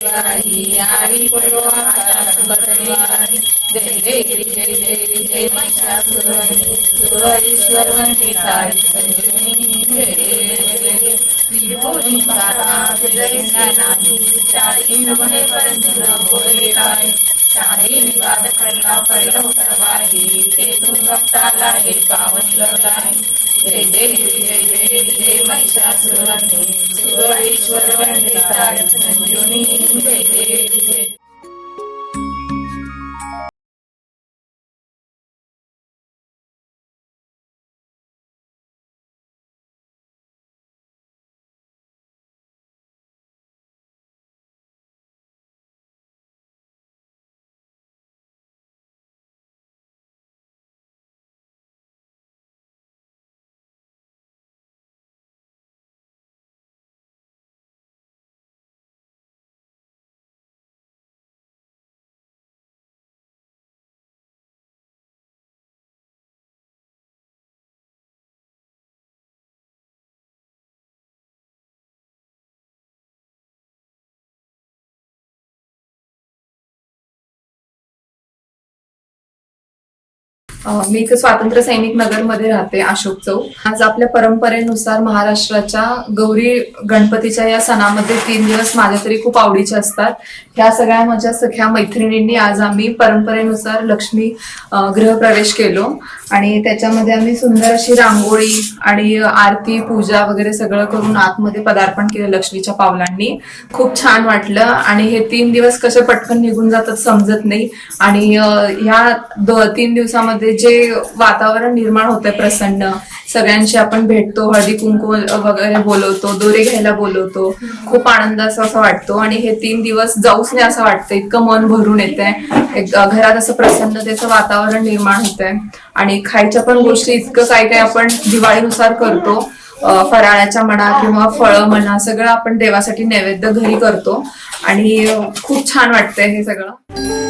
आई पडो जय जय जय जय जय महिषासुरवंती सुरईश्वरवंती संजीवनी जय जय त्रिभुवनी जय सेनानी चारी परंतु होय काय. विवाद करला पडलो परवाही तेथून भक्ताला हे पावन लवलाय. जय जय जय सुरईश्वरवंती सारी मी इथे स्वातंत्र्य सैनिक नगरमध्ये राहते अशोक चौक. आज आपल्या परंपरेनुसार महाराष्ट्राच्या गौरी गणपतीच्या या सणामध्ये तीन दिवस माझ्या तरी खूप आवडीचे असतात. ह्या सगळ्या माझ्या सख्या मैत्रिणींनी आज आम्ही परंपरेनुसार लक्ष्मी गृहप्रवेश केलो. आणि त्याच्यामध्ये आम्ही सुंदर अशी रांगोळी आणि आरती पूजा वगैरे सगळं करून आतमध्ये पदार्पण केलं लक्ष्मीच्या पावलांनी. खूप छान वाटलं आणि हे तीन दिवस कसे पटकन निघून जातात समजत नाही. आणि ह्या दो तीन दिवसामध्ये जे वातावरण निर्माण होतंय प्रसन्न सगळ्यांशी आपण भेटतो हळदी कुंकू वगैरे बोलवतो दोरे घ्यायला बोलवतो खूप आनंद असं असं वाटतो आणि हे तीन दिवस जाऊच नाही असं वाटतं इतकं मन भरून येतंय. आहे घरात असं प्रसन्नतेचं वातावरण निर्माण होतंय आणि खायच्या पण गोष्टी इतकं काय काय आपण दिवाळीनुसार करतो फराळ्याच्या फराळाच्या म्हणा किंवा फळं म्हणा सगळं आपण देवासाठी नैवेद्य घरी करतो आणि खूप छान वाटतंय हे सगळं.